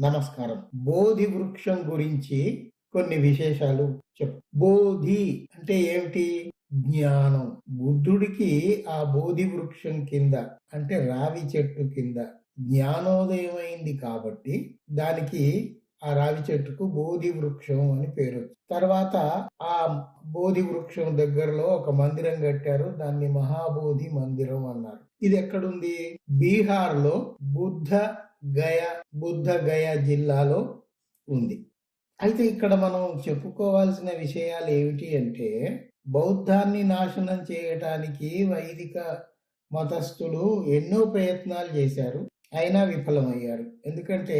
నమస్కారం. బోధి వృక్షం గురించి కొన్ని విశేషాలు చెప్పు. బోధి అంటే ఏమిటి? జ్ఞానం. బుద్ధుడికి ఆ బోధి వృక్షం కింద అంటే రావి చెట్టు కింద జ్ఞానోదయం అయింది కాబట్టి దానికి ఆ రావి చెట్టుకు బోధి వృక్షం అని పేరు తర్వాత ఆ బోధి వృక్షం దగ్గరలో ఒక మందిరం కట్టారు. దాన్ని మహాబోధి మందిరం అన్నారు. ఇది ఎక్కడుంది? బీహార్లో బుద్ధ గయ బుద్ధ గయ జిల్లాలో ఉంది. అయితే ఇక్కడ మనం చెప్పుకోవాల్సిన విషయాలు ఏమిటి అంటే బౌద్ధాన్ని నాశనం చేయటానికి వైదిక మతస్థులు ఎన్నో ప్రయత్నాలు చేశారు. అయినా విఫలమయ్యారు. ఎందుకంటే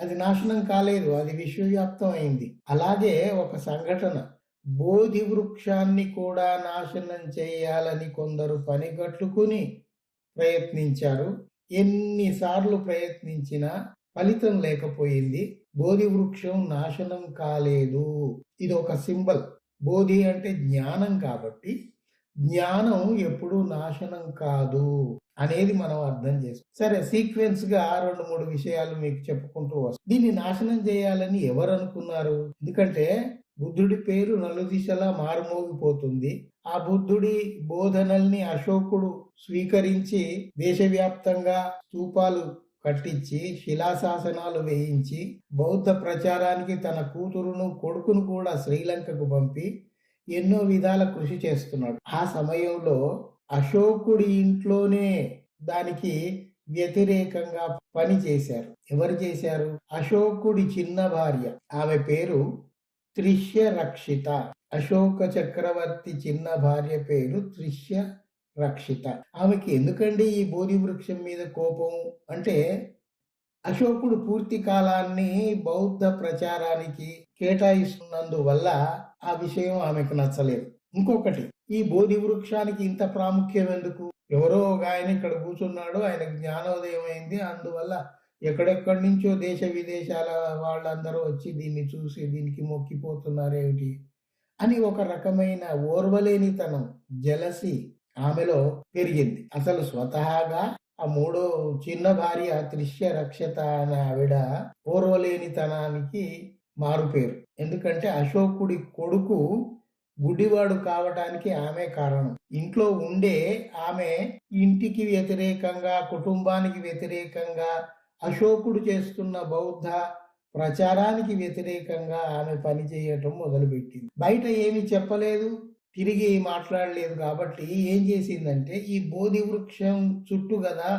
అది నాశనం కాలేదు అది విశ్వవ్యాప్తం అయింది అలాగే ఒక సంఘటన బోధి వృక్షాన్ని కూడా నాశనం చేయాలని కొందరు పనిగట్టుకుని ప్రయత్నించారు. ఎన్నిసార్లు ప్రయత్నించినా ఫలితం లేకపోయింది. బోధి వృక్షం నాశనం కాలేదు. ఇది ఒక సింబల్. బోధి అంటే జ్ఞానం కాబట్టి జ్ఞానం ఎప్పుడు నాశనం కాదు అనేది మనం అర్థం చేసుకో సరే సీక్వెన్స్గా రెండు మూడు విషయాలు మీకు చెప్పుకుంటూ వస్తాం దీన్ని నాశనం చేయాలని ఎవరు అనుకున్నారు? ఎందుకంటే బుద్ధుడి పేరు నలుదిశలా మారుమోగిపోతుంది. ఆ బుద్ధుడి బోధనల్ని అశోకుడు స్వీకరించి దేశవ్యాప్తంగా స్తూపాలు కట్టించి శిలాశాసనాలు వేయించి బౌద్ధ ప్రచారానికి తన కూతురును కొడుకును కూడా శ్రీలంకకు పంపి ఎన్నో విధాల కృషి చేస్తున్నాడు. ఆ సమయంలో అశోకుడి ఇంట్లోనే దానికి వ్యతిరేకంగా పని చేశారు. ఎవరు చేశారు? అశోకుడి చిన్న భార్య. ఆమె పేరు త్రిష్య రక్షిత అశోక చక్రవర్తి చిన్న భార్య పేరు త్రిష్య రక్షిత ఆమెకి ఎందుకండి ఈ బోధి వృక్షం మీద కోపం? అంటే అశోకుడు పూర్తి కాలాన్ని బౌద్ధ ప్రచారానికి కేటాయిస్తున్నందువల్ల ఆ విషయం ఆమెకు నచ్చలేదు. ఇంకొకటి ఈ బోధి వృక్షానికి ఇంత ప్రాముఖ్యం ఎందుకు? ఎవరో ఒక ఆయన ఇక్కడ కూర్చున్నాడు ఆయన జ్ఞానోదయం అయింది అందువల్ల ఎక్కడెక్కడి నుంచో దేశ విదేశాల వాళ్ళందరూ వచ్చి దీన్ని చూసి దీనికి మొక్కిపోతున్నారేమిటి అని ఒక రకమైన ఓర్వలేనితనం జలసి ఆమెలో పెరిగింది. అసలు స్వతహాగా ఆ మూడో చిన్న భార్య త్రిష్య రక్షత అనే ఆవిడ ఓర్వలేనితనానికి మారుపేరు ఎందుకంటే అశోకుడి కొడుకు గుడ్డివాడు కావటానికి ఆమె కారణం. ఇంట్లో ఉండే ఆమె ఇంటికి వ్యతిరేకంగా కుటుంబానికి వ్యతిరేకంగా అశోకుడు చేస్తున్న బౌద్ధ ప్రచారానికి వ్యతిరేకంగా ఆమె పనిచేయటం మొదలుపెట్టింది. బయట ఏమి చెప్పలేదు తిరిగి మాట్లాడలేదు కాబట్టి ఏం చేసిందంటే ఈ బోధి వృక్షం చుట్టూ కదా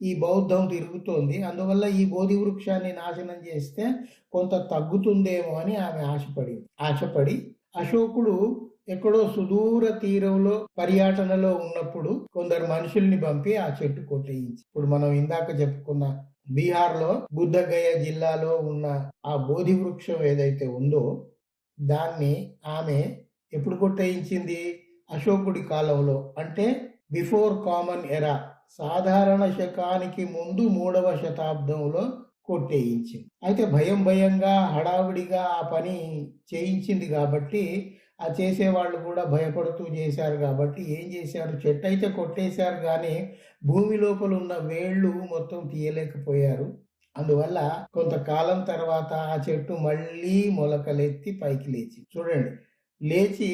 ఈ బౌద్ధం తిరుగుతోంది అందువల్ల ఈ బోధి వృక్షాన్ని నాశనం చేస్తే కొంత తగ్గుతుందేమో అని ఆమె ఆశపడింది ఆశపడి అశోకుడు ఎక్కడో సుదూర తీరంలో పర్యటనలో ఉన్నప్పుడు కొందరు మనుషుల్ని పంపి ఆ చెట్టు కొట్టేయించి. ఇప్పుడు మనం ఇందాక చెప్పుకున్న బీహార్లో బుద్ధగయ జిల్లాలో ఉన్న ఆ బోధి వృక్షం ఏదైతే ఉందో దాన్ని ఆమె ఎప్పుడు కొట్టేయించింది? అశోకుడి కాలంలో. అంటే బిఫోర్ కామన్ ఎరా సాధారణ శకానికి ముందు మూడవ శతాబ్దంలో కొట్టేయించింది. అయితే భయం భయంగా హడావిడిగా ఆ పని చేయించింది కాబట్టి ఆ చేసేవాళ్ళు కూడా భయపడుతూ చేశారు కాబట్టి ఏం చేశారు? చెట్టు అయితే కొట్టేశారు కానీ భూమి లోపల ఉన్న వేళ్ళు మొత్తం తీయలేకపోయారు. అందువల్ల కొంతకాలం తర్వాత ఆ చెట్టు మళ్ళీ మొలకలెత్తి పైకి లేచి చూడండి లేచి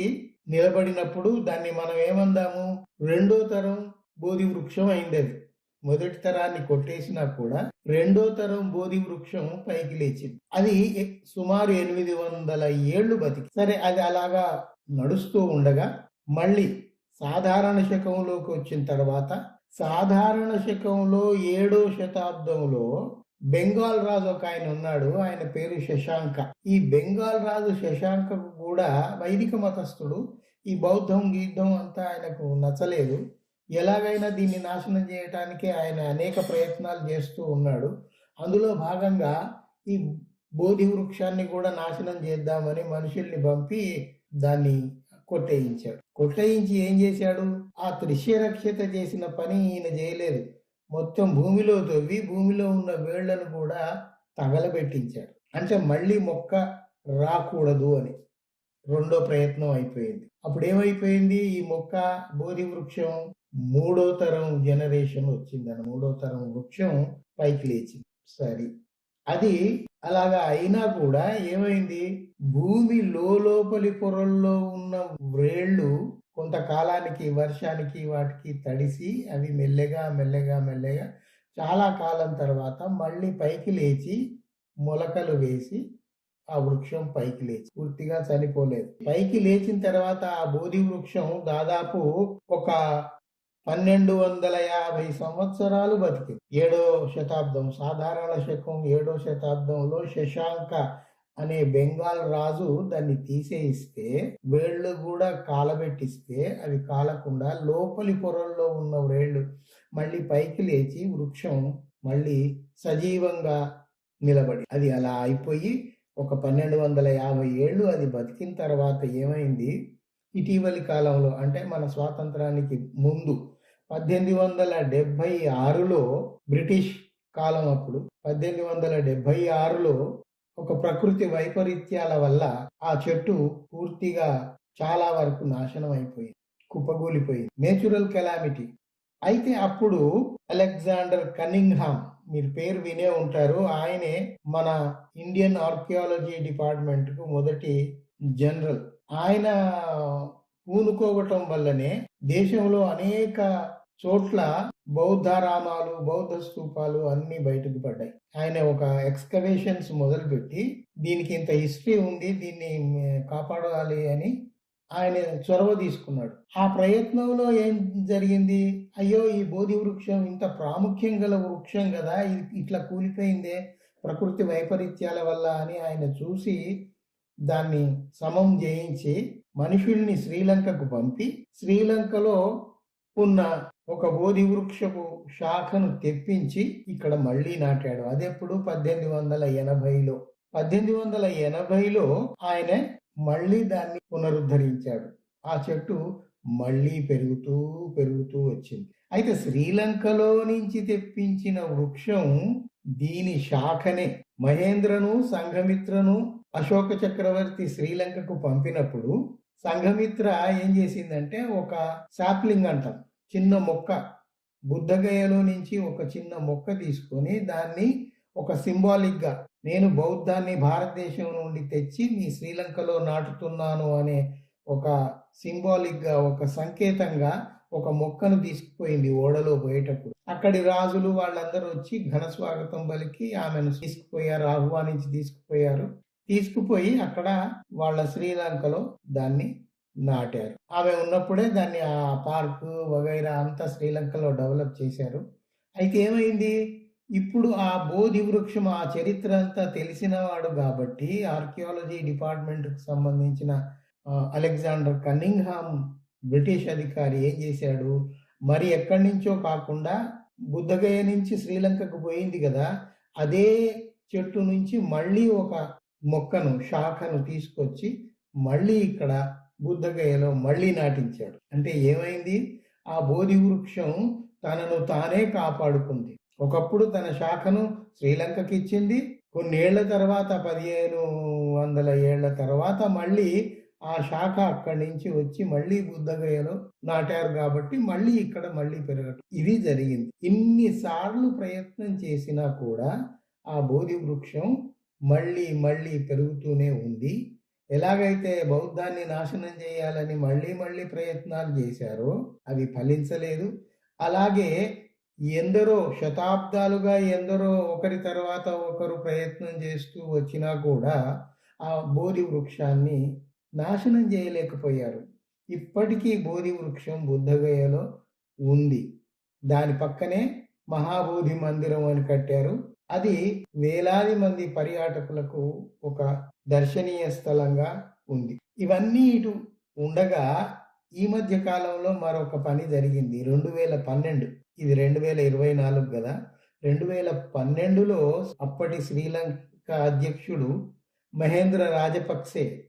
నిలబడినప్పుడు దాన్ని మనం ఏమందాము? రెండో తరం బోధి వృక్షం అయింది అది మొదటి తరాన్ని కొట్టేసినా కూడా రెండో తరం బోధి వృక్షం పైకి లేచింది. అది సుమారు ఎనిమిది వందల ఏళ్ళు బతికి. సరే అది అలాగా నడుస్తూ ఉండగా మళ్ళీ సాధారణ శకంలోకి వచ్చిన తర్వాత సాధారణ శకంలో ఏడో శతాబ్దంలో బెంగాల్ రాజు ఒక ఆయన ఉన్నాడు. ఆయన పేరు శశాంక. ఈ బెంగాల్ రాజు శశాంకకు కూడా వైదిక మతస్థుడు. ఈ బౌద్ధం గీద్ధం అంతా ఆయనకు నచ్చలేదు. ఎలాగైనా దీన్ని నాశనం చేయటానికి ఆయన అనేక ప్రయత్నాలు చేస్తూ ఉన్నాడు. అందులో భాగంగా ఈ బోధి వృక్షాన్ని కూడా నాశనం చేద్దామని మనుషుల్ని పంపి దాన్ని కొట్టేయించాడు. కొట్టేయించి ఏం చేశాడు? ఆ త్రిశ్యరక్షత చేసిన పని ఈయన చేయలేదు. మొత్తం భూమిలో తవ్వి భూమిలో ఉన్న వేళ్ళను కూడా తగలబెట్టించాడు. అంటే మళ్ళీ మొక్క రాకూడదు అని రెండో ప్రయత్నం అయిపోయింది. అప్పుడు ఏమైపోయింది ఈ మొక్క బోధి వృక్షం మూడో తరం జనరేషన్ వచ్చిందని మూడో తరం వృక్షం పైకి లేచింది. సరే. అది అలాగా అయినా కూడా ఏమైంది? భూమి లోపలి పొరల్లో ఉన్న వ్రేళ్ళు కొంతకాలానికి వర్షానికి వాటికి తడిసి అవి మెల్లగా మెల్లగా మెల్లగా చాలా కాలం తర్వాత మళ్ళీ పైకి లేచి మొలకలు వేసి ఆ వృక్షం పైకి లేచి పూర్తిగా చనిపోలేదు. పైకి లేచిన తర్వాత ఆ బోధి వృక్షం దాదాపు ఒక పన్నెండు వందల యాభై సంవత్సరాలు బతికి. ఏడో శతాబ్దం సాధారణ శకం ఏడో శతాబ్దంలో శశాంక అనే బెంగాల్ రాజు దాన్ని తీసేయిస్తే వేళ్ళు కూడా కాలబెట్టిస్తే అవి కాలకుండా లోపలి పొరల్లో ఉన్న వేళ్ళు మళ్ళీ పైకి లేచి వృక్షం మళ్ళీ సజీవంగా నిలబడి అది అలా అయిపోయి ఒక పన్నెండు వందల యాభై ఏళ్ళు అది బతికిన తర్వాత ఏమైంది? ఇటీవలి కాలంలో అంటే మన స్వాతంత్రానికి ముందు పద్దెనిమిది వందల డెబ్భై ఆరులో బ్రిటిష్ కాలం అప్పుడు పద్దెనిమిది వందల డెబ్భై ఆరులో ఒక ప్రకృతి వైపరీత్యాల వల్ల ఆ చెట్టు పూర్తిగా చాలా వరకు నాశనం అయిపోయింది కుప్పగూలిపోయింది నేచురల్ కెలామిటీ. అయితే అప్పుడు అలెగ్జాండర్ కనింగ్హామ్ మీరు పేరు వినే ఉంటారు ఆయనే మన ఇండియన్ ఆర్కియాలజీ డిపార్ట్మెంట్కు మొదటి జనరల్. ఆయన పూనుకోవటం వల్లనే దేశంలో అనేక చోట్ల బౌద్ధారామాలు బౌద్ధ స్తూపాలు అన్ని బయటకు పడ్డాయి. ఆయన ఒక ఎక్స్కవేషన్స్ మొదలుపెట్టి దీనికి ఇంత హిస్టరీ ఉంది దీన్ని కాపాడాలి అని ఆయన చొరవ తీసుకున్నాడు. ఆ ప్రయత్నంలో ఏం జరిగింది? అయ్యో ఈ బోధి వృక్షం ఇంత ప్రాముఖ్యం గల వృక్షం కదా ఇట్లా కూలిపోయిందే ప్రకృతి వైపరీత్యాల వల్ల అని ఆయన చూసి దాన్ని సమం చేయించి మనుషుల్ని శ్రీలంకకు పంపి శ్రీలంకలో ఉన్న ఒక బోధి వృక్షపు శాఖను తెప్పించి ఇక్కడ మళ్ళీ నాటాడు. అదెప్పుడు? పద్దెనిమిది వందల ఎనభైలో. పద్దెనిమిది వందల ఎనభైలో ఆయన మళ్ళీ దాన్ని పునరుద్ధరించాడు. ఆ చెట్టు మళ్ళీ పెరుగుతూ పెరుగుతూ వచ్చింది. అయితే శ్రీలంకలో నుంచి తెప్పించిన వృక్షం దీని శాఖనే. మహేంద్రను సంఘమిత్రను అశోక చక్రవర్తి శ్రీలంకకు పంపినప్పుడు సంఘమిత్ర ఏం చేసిందంటే ఒక సాప్లింగ్ అంటాం. చిన్న మొక్క బుద్ధగయలో నుంచి ఒక చిన్న మొక్క తీసుకొని దాన్ని ఒక సింబాలిక్గా నేను బౌద్ధాన్ని భారతదేశం నుండి తెచ్చి మీ శ్రీలంకలో నాటుతున్నాను అనే ఒక సింబాలిక్గా ఒక సంకేతంగా ఒక మొక్కను తీసుకుపోయింది ఓడలో పోయేటప్పుడు. అక్కడి రాజులు వాళ్ళందరూ వచ్చి ఘన స్వాగతం పలికి ఆమెను తీసుకుపోయారు ఆహ్వానించి తీసుకుపోయారు. తీసుకుపోయి అక్కడ వాళ్ళ శ్రీలంకలో దాన్ని నాటారు. ఆమె ఉన్నప్పుడే దాన్ని ఆ పార్కు వగైరా అంతా శ్రీలంకలో డెవలప్ చేశారు. అయితే ఏమైంది? ఇప్పుడు ఆ బోధి వృక్షం ఆ చరిత్ర అంతా తెలిసినవాడు కాబట్టి ఆర్కియాలజీ డిపార్ట్మెంట్కి సంబంధించిన అలెగ్జాండర్ కన్నింగ్హామ్ బ్రిటిష్ అధికారి ఏం చేశాడు? మరి ఎక్కడి నుంచో కాకుండా బుద్ధగయ నుంచి శ్రీలంకకు పోయింది కదా అదే చెట్టు నుంచి మళ్ళీ ఒక మొక్కను శాఖను తీసుకొచ్చి మళ్ళీ ఇక్కడ బుద్ధగయలో మళ్ళీ నాటించాడు. అంటే ఏమైంది? ఆ బోధి వృక్షం తనను తానే కాపాడుకుంది. ఒకప్పుడు తన శాఖను శ్రీలంకకి ఇచ్చింది. కొన్నేళ్ళ తర్వాత పదిహేను వందల ఏళ్ళ తర్వాత మళ్ళీ ఆ శాఖ అక్కడి నుంచి వచ్చి మళ్ళీ బుద్ధగయలో నాటారు కాబట్టి మళ్ళీ ఇక్కడ మళ్ళీ పెరగటం. ఇది జరిగింది. ఇన్నిసార్లు ప్రయత్నం చేసినా కూడా ఆ బోధి వృక్షం మళ్ళీ మళ్ళీ పెరుగుతూనే ఉంది. ఎలాగైతే బౌద్ధాన్ని నాశనం చేయాలని మళ్ళీ మళ్ళీ ప్రయత్నాలు చేశారో అవి ఫలించలేదు. అలాగే ఎందరో శతాబ్దాలుగా ఎందరో ఒకరి తర్వాత ఒకరు ప్రయత్నం చేస్తూ వచ్చినా కూడా ఆ బోధి వృక్షాన్ని నాశనం చేయలేకపోయారు. ఇప్పటికీ బోధి వృక్షం బుద్ధగయలో ఉంది. దాని పక్కనే మహాబోధి మందిరం అని కట్టారు. అది వేలాది మంది పర్యాటకులకు ఒక దర్శనీయ స్థలంగా ఉంది. ఇవన్నీ ఇటు ఉండగా ఈ మధ్య కాలంలో మరొక పని జరిగింది. రెండు వేల పన్నెండు. ఇది రెండు వేల ఇరవై నాలుగు కదా. రెండు వేల పన్నెండులో అప్పటి శ్రీలంక అధ్యక్షుడు మహేంద్ర రాజపక్సే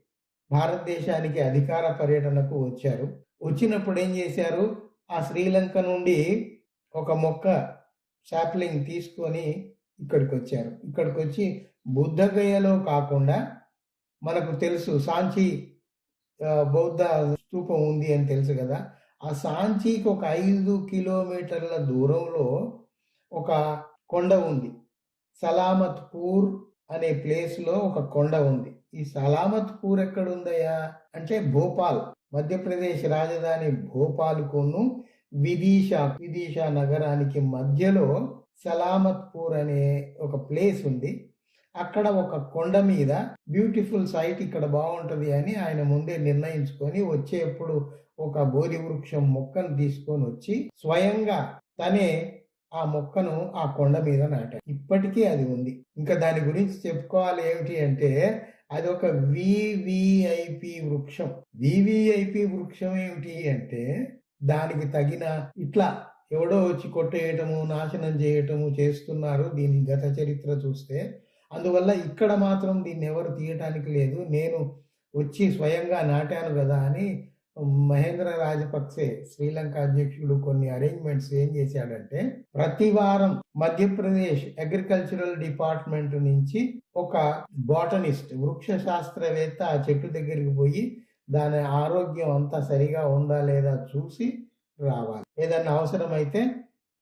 భారతదేశానికి అధికార పర్యటనకు వచ్చారు. వచ్చినప్పుడు ఏం చేశారు? ఆ శ్రీలంక నుండి ఒక మొక్క శాప్లింగ్ తీసుకొని ఇక్కడికి వచ్చారు. ఇక్కడికి వచ్చి బుద్ధగయలో కాకుండా మనకు తెలుసు. సాంచి బౌద్ధ స్తూపం ఉంది అని తెలుసు కదా. ఆ సాంచీకి ఒక ఐదు కిలోమీటర్ల దూరంలో ఒక కొండ ఉంది. సలామత్పూర్ అనే ప్లేస్లో ఒక కొండ ఉంది. ఈ సలామత్ పూర్ ఎక్కడుందయ్యా? అంటే భోపాల్ మధ్యప్రదేశ్ రాజధాని భోపాల్కును విదిషా విదిషా నగరానికి మధ్యలో సలామత్పూర్ అనే ఒక ప్లేస్ ఉంది. అక్కడ ఒక కొండ మీద బ్యూటిఫుల్ సైట్ ఇక్కడ బాగుంటుంది అని ఆయన ముందే నిర్ణయించుకొని వచ్చేప్పుడు ఒక బోధి వృక్షం మొక్కను తీసుకొని వచ్చి స్వయంగా తనే ఆ మొక్కను ఆ కొండ మీద నాటాడు. ఇప్పటికీ అది ఉంది. ఇంకా దాని గురించి చెప్పుకోవాలి ఏమిటి అంటే అది ఒక వివిఐపి వృక్షం. వివిఐపి వృక్షం ఏమిటి అంటే దానికి తగిన ఇట్లా ఎవడో వచ్చి కొట్టేయటము నాశనం చేయటము చేస్తున్నారు. దీని గత చరిత్ర చూస్తే అందువల్ల ఇక్కడ మాత్రం దీన్ని ఎవరు తీయటానికి లేదు. నేను వచ్చి స్వయంగా నాటాను కదా అని మహేంద్ర రాజపక్సే శ్రీలంక అధ్యక్షుడు కొన్ని అరేంజ్మెంట్స్ ఏం చేశాడంటే ప్రతి వారం మధ్యప్రదేశ్ అగ్రికల్చరల్ డిపార్ట్మెంట్ నుంచి ఒక బాటనిస్ట్ వృక్ష శాస్త్రవేత్త ఆ చెట్టు దగ్గరికి పోయి దాని ఆరోగ్యం అంతా సరిగా ఉందా లేదా చూసి రావాలి. ఏదన్నా అవసరమైతే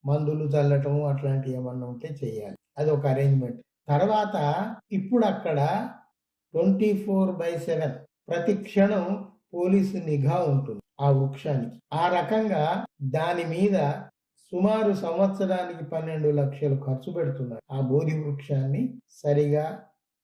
మందులు చల్లటము అట్లాంటివి ఏమన్నా ఉంటే చేయాలి. అది ఒక అరేంజ్మెంట్ తర్వాత ఇప్పుడు అక్కడ ట్వంటీ ఫోర్ బై సెవెన్ ప్రతి క్షణం పోలీసు నిఘా ఉంటుంది ఆ వృక్షానికి. ఆ రకంగా దాని మీద సుమారు సంవత్సరానికి పన్నెండు లక్షలు ఖర్చు పెడుతున్నారు. ఆ బోధి వృక్షాన్ని సరిగా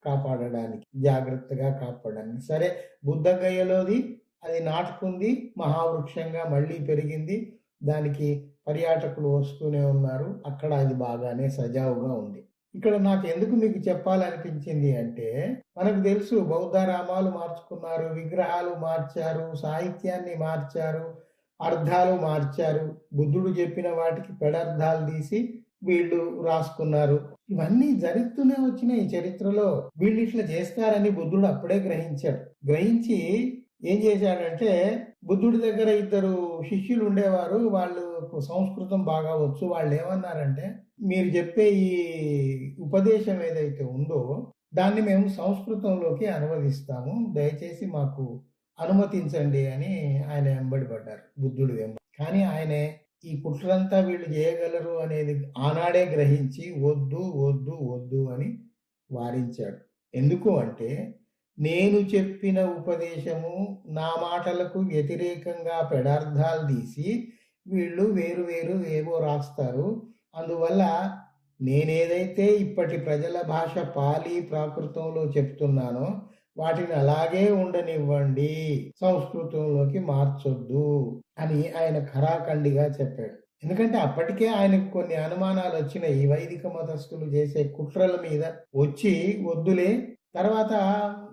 కాపాడడానికి జాగ్రత్తగా కాపాడడానికి. సరే బుద్ధగయ్యలోది అది నాటుకుంది మహావృక్షంగా మళ్ళీ పెరిగింది దానికి పర్యాటకులు వస్తూనే ఉన్నారు. అక్కడ అది బాగానే సజావుగా ఉంది. ఇక్కడ నాకు ఎందుకు మీకు చెప్పాలనిపించింది అంటే మనకు తెలుసు బౌద్ధ రామాలు మార్చుకున్నారు విగ్రహాలు మార్చారు సాహిత్యాన్ని మార్చారు అర్థాలు మార్చారు బుద్ధుడు చెప్పిన వాటికి పెడర్థాలు తీసి వీళ్ళు రాసుకున్నారు. ఇవన్నీ జరుగుతూనే వచ్చినాయి చరిత్రలో. వీళ్ళు ఇట్లా చేస్తారని బుద్ధుడు అప్పుడే గ్రహించాడు. గ్రహించి ఏం చేశాడంటే బుద్ధుడి దగ్గర ఇద్దరు శిష్యులు ఉండేవారు. వాళ్ళు సంస్కృతం బాగా వచ్చు. వాళ్ళు ఏమన్నారంటే మీరు చెప్పే ఈ ఉపదేశం ఏదైతే ఉందో దాన్ని మేము సంస్కృతంలోకి అనువదిస్తాము. దయచేసి మాకు అనుమతించండి అని ఆయన వెంబడి పడ్డారు. బుద్ధుడు వెంబడి. కానీ ఆయనే ఈ కుట్రంతా వీళ్ళు చేయగలరు అనేది ఆనాడే గ్రహించి వద్దు వద్దు వద్దు అని వారించాడు. ఎందుకు అంటే నేను చెప్పిన ఉపదేశము నా మాటలకు వ్యతిరేకంగా పెడార్థాలు తీసి వీళ్ళు వేరు వేరు ఏవో రాస్తారు. అందువల్ల నేనేదైతే ఇప్పటి ప్రజల భాష పాలి ప్రాకృతంలో చెప్తున్నానో వాటిని అలాగే ఉండనివ్వండి సంస్కృతంలోకి మార్చొద్దు అని ఆయన ఖరాఖండిగా చెప్పాడు. ఎందుకంటే అప్పటికే ఆయనకు కొన్ని అనుమానాలు వచ్చినాయి. ఈ వైదిక మతస్థులు చేసే కుట్రల మీద వచ్చి వద్దులే తర్వాత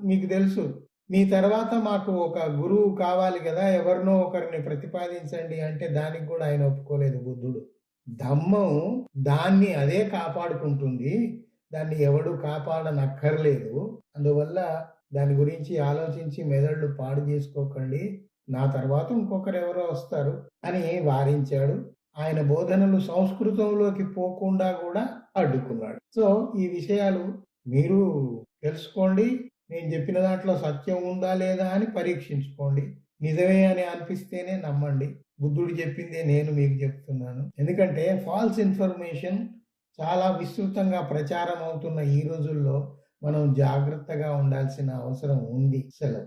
మీకు తెలుసు మీ తర్వాత మాకు ఒక గురువు కావాలి కదా ఎవరినో ఒకరిని ప్రతిపాదించండి అంటే దానికి కూడా ఆయన ఒప్పుకోలేదు బుద్ధుడు. ధమ్మం దాన్ని అదే కాపాడుకుంటుంది దాన్ని ఎవడు కాపాడనక్కర్లేదు. అందువల్ల దాని గురించి ఆలోచించి మెదళ్ళు పాడు చేసుకోకండి నా తర్వాత ఇంకొకరు ఎవరో వస్తారు అని వారించాడు. ఆయన బోధనలు సంస్కృతంలోకి పోకుండా కూడా అడ్డుకున్నాడు. సో ఈ విషయాలు మీరు తెలుసుకోండి నేను చెప్పిన దాంట్లో సత్యం ఉందా లేదా అని పరీక్షించుకోండి. నిజమే అని అనిపిస్తేనే నమ్మండి. బుద్ధుడు చెప్పిందే నేను మీకు చెప్తున్నాను. ఎందుకంటే ఫాల్స్ ఇన్ఫర్మేషన్ చాలా విస్తృతంగా ప్రచారం అవుతున్న ఈ రోజుల్లో మనం జాగ్రత్తగా ఉండాల్సిన అవసరం ఉంది. సెలవు.